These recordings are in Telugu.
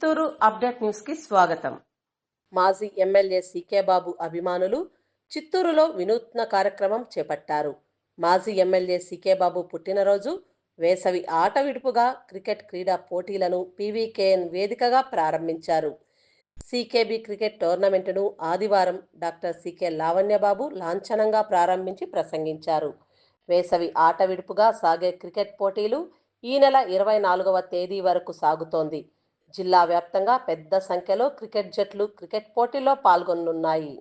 చిత్తూరు అప్డేట్ న్యూస్కి స్వాగతం. మాజీ ఎమ్మెల్యే సీకే బాబు అభిమానులు చిత్తూరులో వినూత్న కార్యక్రమం చేపట్టారు. మాజీ ఎమ్మెల్యే సీకే బాబు పుట్టినరోజు వేసవి ఆట విడుపుగా క్రికెట్ క్రీడా పోటీలను పీవీకేఎన్ వేదికగా ప్రారంభించారు. సీకేబీ క్రికెట్ టోర్నమెంటును ఆదివారం డాక్టర్ సీకే లావణ్యబాబు లాంఛనంగా ప్రారంభించి ప్రసంగించారు. వేసవి ఆట విడుపుగా సాగే క్రికెట్ పోటీలు ఈ నెల ఇరవై నాలుగవ తేదీ వరకు సాగుతోంది. జిల్లా వ్యాప్తంగా పెద్ద సంఖ్యలో క్రికెట్ జట్లు క్రికెట్ పోటీలో పాల్గొనున్నాయి.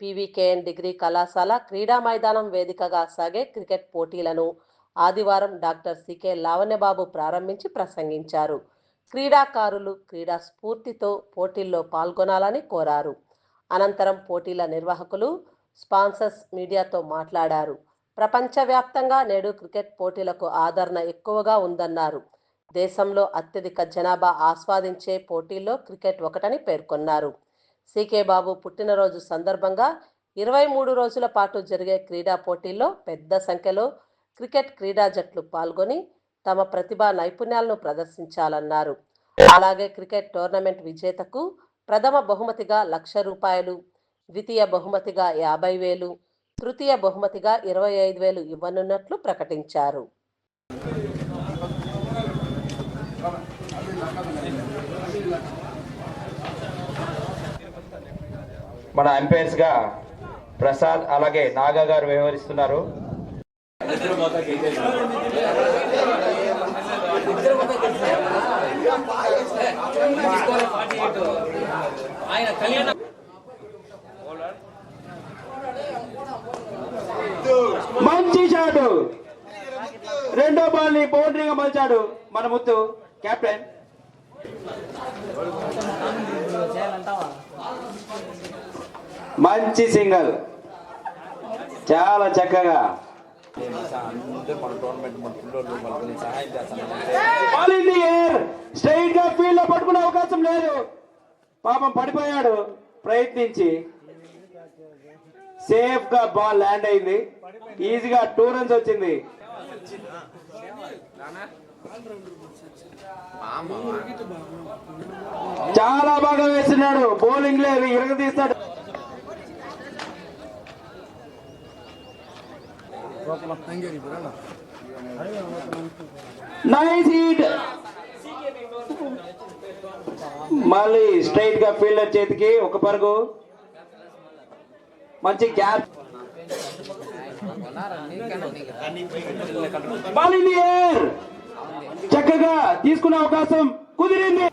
పీవీకేఎన్ డిగ్రీ కళాశాల క్రీడా మైదానం వేదికగా సాగే క్రికెట్ పోటీలను ఆదివారం డాక్టర్ సికే లావణ్యబాబు ప్రారంభించి ప్రసంగించారు. క్రీడాకారులు క్రీడా స్ఫూర్తితో పోటీల్లో పాల్గొనాలని కోరారు. అనంతరం పోటీల నిర్వాహకులు స్పాన్సర్స్ మీడియాతో మాట్లాడారు. ప్రపంచవ్యాప్తంగా నేడు క్రికెట్ పోటీలకు ఆదరణ ఎక్కువగా ఉందన్నారు. దేశంలో అత్యధిక జనాభా ఆస్వాదించే పోటీల్లో క్రికెట్ ఒకటని పేర్కొన్నారు. సీకే బాబు పుట్టినరోజు సందర్భంగా ఇరవై మూడు రోజుల పాటు జరిగే క్రీడా పోటీల్లో పెద్ద సంఖ్యలో క్రికెట్ క్రీడా జట్లు పాల్గొని తమ ప్రతిభా నైపుణ్యాలను ప్రదర్శించాలన్నారు. అలాగే క్రికెట్ టోర్నమెంట్ విజేతకు ప్రథమ బహుమతిగా లక్ష రూపాయలు ద్వితీయ బహుమతిగా యాభై వేలు తృతీయ బహుమతిగా ఇరవై ఐదు వేలు ఇవ్వనున్నట్లు ప్రకటించారు. మన అంపైర్స్గా ప్రసాద్ అలాగే నాగా గారు వ్యవహరిస్తున్నారు. మంచి షాటు రెండో బాల్ని బౌండరీగా మలిచాడు మన ముత్తు. కెప్టెన్ మంచి సింగల్. చాలా చక్కగా. ఇన్ ఎయిర్ స్ట్రైట్గా ఫీల్డ్లో పట్టుకునే అవకాశం లేదు. పాపం పడిపోయాడు. ప్రయత్నించి. సేఫ్గా బాల్ ల్యాండ్ అయింది. ఈజీగా టూ రన్స్ వచ్చింది. చాలా బాగా వేస్తున్నాడు. బౌలింగ్ లేదు ఇరగదీస్తాడు నైస్ హీట్ మళ్ళీ స్ట్రైట్గా ఫీల్డర్ చేతికి ఒక పరుగు. మంచి gap ball in the air చక్కగా తీసుకునే అవకాశం కుదిరింది.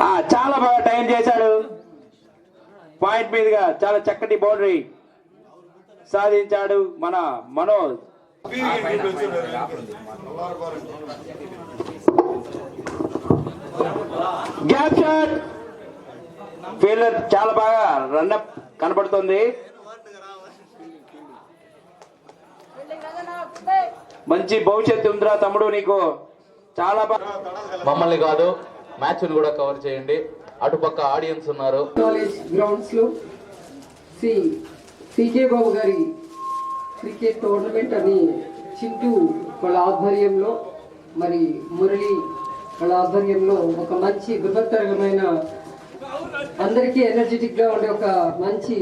ఆ, చాలా బాగా టైం చేశాడు. పాయింట్ మీదుగా చాలా చక్కటి బౌండరీ సాధించాడు మన మనోజ్. Gap shot. ఫీల్డర్ చాలా బాగా రన్అప్ కనబడుతుంది. మంచి భవిష్యత్తు ఉందిరా తమ్ముడు నీకు. చాలా బాగా మమ్మల్ని కాదు మ్యాచ్ కూడా కవర్ చేయండి. అటుపక్క ఆడియన్స్ ఉన్నారు. కాలేజ్ గ్రౌండ్స్లో సి సికే బాబు గారి క్రికెట్ టోర్నమెంట్ అని చింటూ వాళ్ళ ఆధ్వర్యంలో మరి మురళి వాళ్ళ ఆధ్వర్యంలో ఒక మంచి బృహత్తరమైన అందరికీ ఎనర్జెటిక్గా ఉండే ఒక మంచి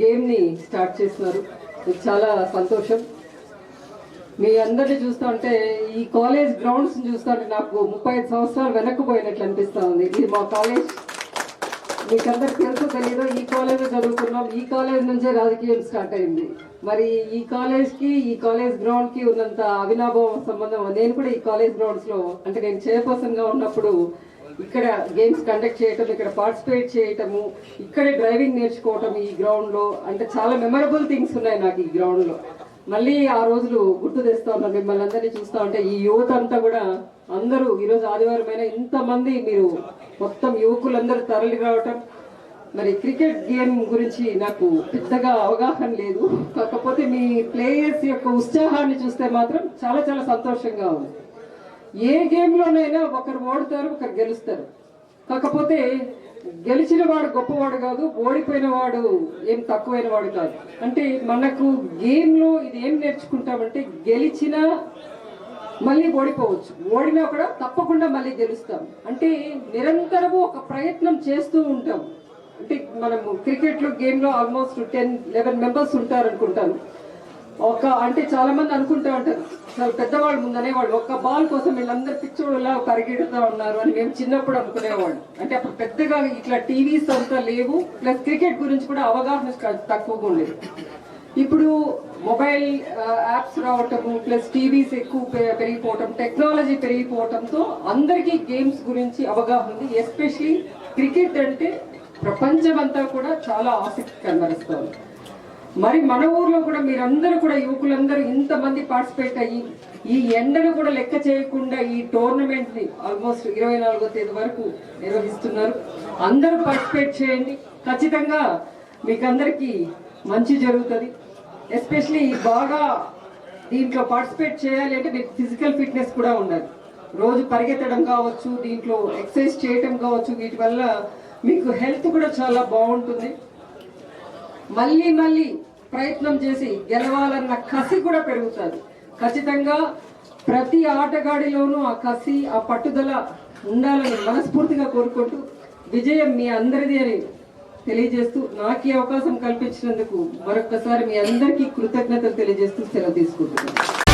గేమ్ని స్టార్ట్ చేస్తున్నారు. ఇది చాలా సంతోషం. మీ అందరిని చూస్తా ఉంటే ఈ కాలేజ్ గ్రౌండ్స్ చూస్తుంటే నాకు ముప్పై ఐదు సంవత్సరాలు వెనక్కి పోయినట్లు ఉంది. ఇది మా కాలేజ్. మీకు అందరికి తెలుసో తెలియదు ఈ కాలేజ్ చదువుకున్నాం. ఈ కాలేజ్ నుంచే రాజకీయం స్టార్ట్ అయింది. మరి ఈ కాలేజ్కి ఈ కాలేజ్ గ్రౌండ్కి ఉన్నంత అవినాభావ సంబంధం నేను కూడా ఈ కాలేజ్ గ్రౌండ్స్లో అంటే నేను చైర్పర్సన్గా ఉన్నప్పుడు ఇక్కడ గేమ్స్ కండక్ట్ చేయటం ఇక్కడ పార్టిసిపేట్ చేయటము ఇక్కడే డ్రైవింగ్ నేర్చుకోవటం ఈ గ్రౌండ్లో అంటే చాలా మెమరబుల్ థింగ్స్ ఉన్నాయి నాకు ఈ గ్రౌండ్లో మళ్ళీ ఆ రోజులు గుర్తు తెస్తా ఉన్నాను మిమ్మల్ని అందరినీ చూస్తా ఉంటే ఈ యువత అంతా కూడా అందరూ ఈరోజు ఆదివారం అయినా ఇంతమంది మీరు మొత్తం యువకులందరూ తరలి రావటం. మరి క్రికెట్ గేమ్ గురించి నాకు పెద్దగా అవగాహన లేదు. కాకపోతే మీ ప్లేయర్స్ యొక్క ఉత్సాహాన్ని చూస్తే మాత్రం చాలా చాలా సంతోషంగా ఉంది. ఏ గేమ్లోనైనా ఒకరు ఓడతారు ఒకరు గెలుస్తారు. కాకపోతే గెలిచిన వాడు గొప్పవాడు కాదు ఓడిపోయిన వాడు ఏం తక్కువైన వాడు కాదు. అంటే మనకు గేమ్లో ఇది ఏం నేర్చుకుంటామంటే గెలిచిన మళ్ళీ ఓడిపోవచ్చు. ఓడినా కూడా తప్పకుండా మళ్ళీ గెలుస్తాం. అంటే నిరంతరము ఒక ప్రయత్నం చేస్తూ ఉంటాం. అంటే మనము క్రికెట్లో గేమ్లో ఆల్మోస్ట్ టెన్ లెవెన్ మెంబర్స్ ఉంటారు అనుకుంటాను ఒక అంటే చాలా మంది అనుకుంటూ ఉంటారు చాలా పెద్దవాళ్ళు ముందనే వాళ్ళు ఒక్క బాల్ కోసం వీళ్ళందరూ పిచ్చోళ్ళలా పరిగెడుతూ ఉన్నారు అని మేము చిన్నప్పుడు అనుకునేవాళ్ళు. అంటే అప్పుడు పెద్దగా ఇట్లా టీవీస్ అంతా లేవు ప్లస్ క్రికెట్ గురించి కూడా అవగాహన తక్కువగా ఉండేది. ఇప్పుడు మొబైల్ యాప్స్ రావటము ప్లస్ టీవీస్ ఎక్కువ పెరిగిపోవటం టెక్నాలజీ పెరిగిపోవటంతో అందరికీ గేమ్స్ గురించి అవగాహన ఉంది. ఎస్పెషలీ క్రికెట్ అంటే ప్రపంచమంతా కూడా చాలా ఆసక్తి కనబరుస్తుంది మరి మన ఊర్లో కూడా మీరందరూ కూడా యువకులందరూ ఇంతమంది పార్టిసిపేట్ అయ్యి ఈ ఎండను కూడా లెక్క చేయకుండా ఈ టోర్నమెంట్ని ఆల్మోస్ట్ ఇరవై నాలుగో తేదీ వరకు నిర్వహిస్తున్నారు. అందరూ పార్టిసిపేట్ చేయండి. ఖచ్చితంగా మీకు మంచి జరుగుతుంది. ఎస్పెషలీ బాగా దీంట్లో పార్టిసిపేట్ చేయాలి అంటే మీకు ఫిజికల్ ఫిట్నెస్ కూడా ఉండాలి. రోజు పరిగెత్తడం కావచ్చు దీంట్లో ఎక్సర్సైజ్ చేయటం కావచ్చు వీటి వల్ల మీకు హెల్త్ కూడా చాలా బాగుంటుంది. మళ్ళీ మళ్ళీ ప్రయత్నం చేసి గెలవాలన్న కసి కూడా పెరుగుతుంది. ఖచ్చితంగా ప్రతి ఆటగాడిలోనూ ఆ కసి ఆ పట్టుదల ఉండాలని మనస్ఫూర్తిగా కోరుకుంటూ విజయం మీ అందరిది అని తెలియజేస్తూ నాకు ఈ అవకాశం కల్పించినందుకు మరొకసారి మీ అందరికీ కృతజ్ఞతలు తెలియజేస్తూ సెలవు తీసుకుంటున్నాను.